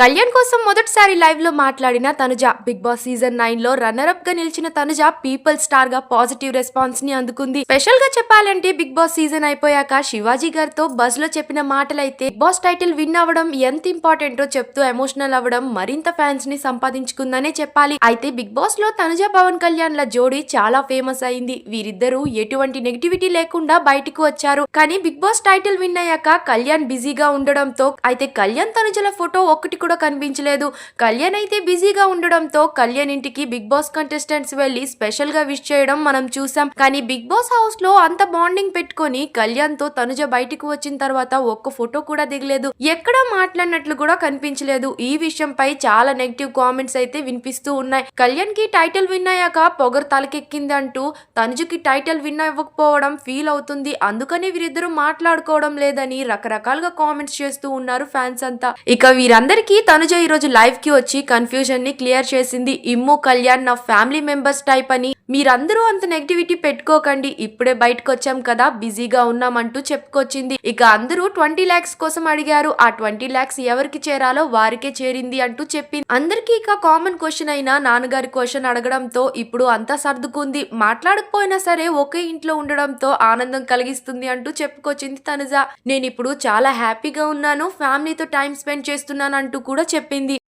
కళ్యాణ్ కోసం మొదటిసారి లైవ్లో మాట్లాడిన తనుజ బిగ్ బాస్ సీజన్ నైన్లో రన్నర్ అప్గా నిలిచిన తనుజ పీపుల్ స్టార్గా పాజిటివ్ రెస్పాన్స్ని అందుకుంది. స్పెషల్గా చెప్పాలంటే బిగ్ బాస్ సీజన్ అయిపోయాక శివాజీ గారితో బజ్లో చెప్పిన మాటలైతే బిగ్ బాస్ టైటిల్ విన్ అవ్వడం ఎంత ఇంపార్టెంటో చెప్తూ ఎమోషనల్ అవ్వడం మరింత ఫ్యాన్స్ని సంపాదించుకుందనే చెప్పాలి. అయితే బిగ్ బాస్లో తనుజ పవన్ కళ్యాణ్ ల జోడీ చాలా ఫేమస్ అయింది. వీరిద్దరూ ఎటువంటి నెగిటివిటీ లేకుండా బయటకు వచ్చారు. కానీ బిగ్ బాస్ టైటిల్ విన్ అయ్యాక కళ్యాణ్ బిజీగా ఉండడంతో అయితే కళ్యాణ్ తనుజల ఫోటో ఒక్కటి కూడా కనిపించలేదు. కళ్యాణ్ అయితే బిజీగా ఉండడంతో కళ్యాణ్ ఇంటికి బిగ్ బాస్ కంటెస్టెంట్స్ వెళ్ళి స్పెషల్గా విష్ చేయడం మనం చూసాం. కానీ బిగ్ బాస్ హౌస్లో అంత బాండింగ్ పెట్టుకొని కళ్యాణ్తో తనుజ బయటకు వచ్చిన తర్వాత ఒక్క ఫోటో కూడా దిగలేదు. ఎక్కడా మాట్లాడినట్లు కూడా కనిపించలేదు. ఈ విషయంపై చాలా నెగిటివ్ కామెంట్స్ అయితే వినిపిస్తూ ఉన్నాయి. కళ్యాణ్కి టైటిల్ విన్ అయ్యాక పొగరు తలకెక్కింది అంటూ తనుజుకి టైటిల్ విన్ అవ్వకపోవడం ఫీల్ అవుతుంది. అందుకని వీరిద్దరూ మాట్లాడుకోవడం లేదని రకరకాలుగా కామెంట్స్ చేస్తూ ఉన్నారు ఫ్యాన్స్ అంతా. ఇక వీరందరికీ తనుజ ఈ రోజు లైవ్కి వచ్చి కన్ఫ్యూజన్ని క్లియర్ చేసింది. ఇమ్ము కళ్యాణ్ నా ఫ్యామిలీ మెంబర్స్ టైప్ అని మీరందరూ అంత నెగిటివిటీ పెట్టుకోకండి. ఇప్పుడే బయటకు వచ్చాం కదా బిజీగా ఉన్నామంటూ చెప్పుకొచ్చింది. ఇక అందరూ ట్వంటీ లాక్స్ కోసం అడిగారు. ఆ ట్వంటీ ల్యాక్స్ ఎవరికి చేరాలో వారికే చేరింది అంటూ చెప్పింది. అందరికీ ఇక కామన్ క్వశ్చన్ అయినా నాన్నగారి క్వశ్చన్ అడగడంతో ఇప్పుడు అంతా సర్దుకుంది. మాట్లాడకపోయినా సరే ఒకే ఇంట్లో ఉండడంతో ఆనందం కలిగిస్తుంది అంటూ చెప్పుకొచ్చింది తనుజ. నేను ఇప్పుడు చాలా హ్యాపీగా ఉన్నాను. ఫ్యామిలీతో టైం స్పెండ్ చేస్తున్నాను అంటూ కూడా చెప్పింది.